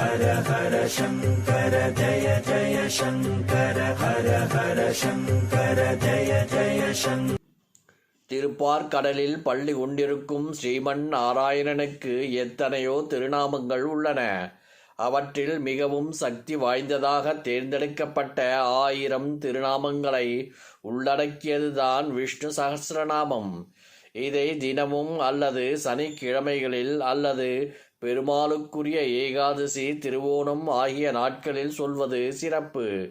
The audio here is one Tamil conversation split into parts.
ஹர ஹர சங்கர ஜய ஜய சங்கர ஹர ஹர சங்கர ஜய ஜய சங்கர திருப்பார்கடலில் பள்ளி கொண்டிருக்கும் ஸ்ரீமன் நாராயணனுக்கு எத்தனையோ திருநாமங்கள் உள்ளன. அவற்றில் மிகவும் சக்தி வாய்ந்ததாக தேர்ந்தெடுக்கப்பட்ட ஆயிரம் திருநாமங்களை உள்ளடக்கியதுதான் விஷ்ணு சகசிரநாமம். இதை தினமும் அல்லது சனிக்கிழமைகளில் அல்லது பெருமாளுக்குரிய ஏகாதசி திருவோணம் ஆகிய நாட்களில் சொல்வது சிறப்பு.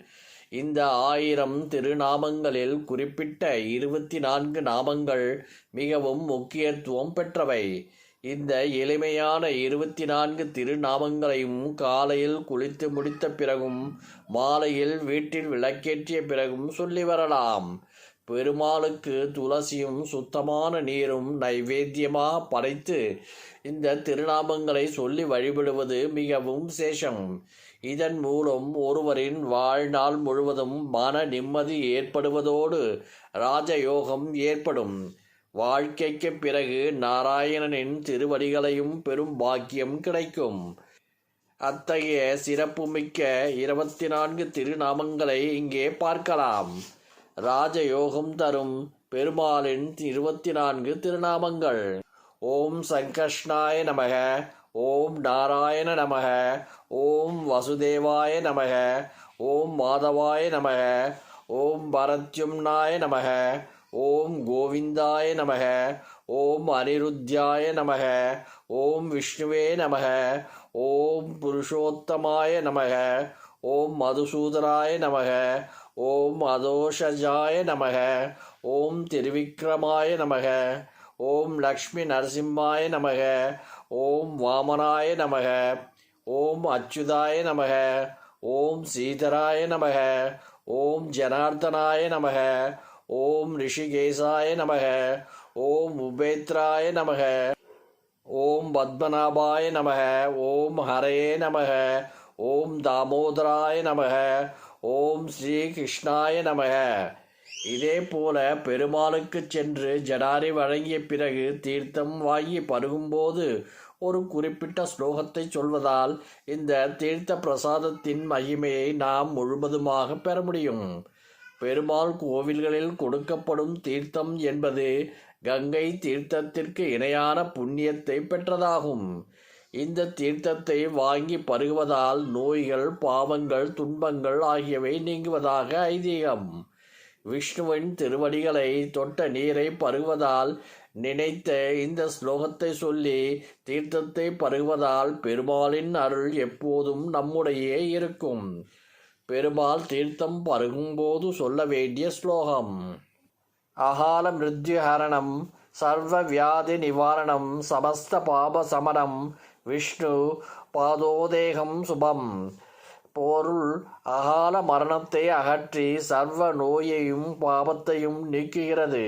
இந்த ஆயிரம் திருநாமங்களில் குறிப்பிட்ட இருபத்தி நான்கு நாமங்கள் மிகவும் முக்கியத்துவம் பெற்றவை. இந்த எளிமையான இருபத்தி நான்கு திருநாமங்களையும் காலையில் குளித்து முடித்த பிறகும் மாலையில் வீட்டில் விளக்கேற்றிய பிறகும் சொல்லி வரலாம். பெருமாளுக்கு துளசியும் சுத்தமான நீரும் நைவேத்தியமாக படைத்து இந்த திருநாமங்களை சொல்லி வழிபடுவது மிகவும் விசேஷம் இதன் மூலம் ஒருவரின் வாழ்நாள் முழுவதும் மன நிம்மதி ஏற்படுவதோடு ராஜயோகம் ஏற்படும். வாழ்க்கைக்கு பிறகு நாராயணனின் திருவடிகளையும் பெரும் பாக்கியம் கிடைக்கும். அத்தகைய சிறப்புமிக்க இருபத்தி நான்கு திருநாமங்களை இங்கே பார்க்கலாம். ராஜயோகம் தரும் பெருமாளின் இருபத்தி நான்கு திருநாமங்கள். ஓம் சங்கஷ்ணாய நமக ஓம் நாராயண நமக ஓம் வசுதேவாய நமக ஓம் மாதவாய நமக ஓம் பரத்யும்னாய நமக ஓம் கோவிந்தாய நமக ஓம் அனிருத்யாய நமக ஓம் விஷ்ணுவே நமக ஓம் புருஷோத்தமாய நமக ஓம் மதுசூதராய நமக ஓம் அதோஷஜாய நமக ஓம் திருவிக்ரமாய நமக ஓம் லக்ஷ்மி நரசிம்மாய நமக ஓம் வாமனாய நமக ஓம் அச்சுதாய நமக ஓம் சீதராய நமக ஓம் ஜனார்தனாய நமக ஓம் ரிஷிகேசாய நமக ஓம் உபேத்ராய நமக ஓம் பத்மநாபாய நமக ஓம் ஹரே நமக ஓம் தாமோதராய நமக ஓம் ஸ்ரீ கிருஷ்ணாய நமக. இதே போல பெருமாளுக்கு சென்று ஜடாரி வழங்கிய பிறகு தீர்த்தம் வாங்கி பருகும்போது ஒரு குறிப்பிட்ட ஸ்லோகத்தை சொல்வதால் இந்த தீர்த்த பிரசாதத்தின் மகிமையை நாம் முழுவதுமாக பெற முடியும். பெருமாள் கோவில்களில் கொடுக்கப்படும் தீர்த்தம் என்பது கங்கை தீர்த்தத்திற்கு இணையான புண்ணியத்தை பெற்றதாகும். இந்த தீர்த்தத்தை வாங்கி பருகுவதால் நோய்கள் பாவங்கள் துன்பங்கள் ஆகியவை நீங்குவதாக ஐதீகம். விஷ்ணுவின் திருவடிகளை தொட்ட நீரை பருகுவதால் நினைத்த இந்த ஸ்லோகத்தை சொல்லி தீர்த்தத்தை பருகுவதால் பெருமாளின் அருள் எப்போதும் நம்முடையே இருக்கும். பெருமாள் தீர்த்தம் பருகும்போது சொல்ல வேண்டிய ஸ்லோகம். அகால மிருத்யுஹரணம் சர்வ வியாதி நிவாரணம் சமஸ்த பாப சமணம் விஷ்ணு பாதோதேகம் சுபம். பொருள் அகால மரணத்தை அகற்றி சர்வ நோயையும் பாபத்தையும் நீக்குகிறது.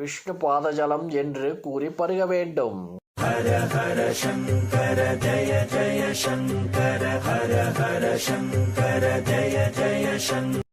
விஷ்ணு பாதஜலம் என்று கூறி பருக வேண்டும். ஹர ஹர சங்கர ஜய ஜய சங்கர ஹர ஹர சங்கர ஜய ஜய சங்கர.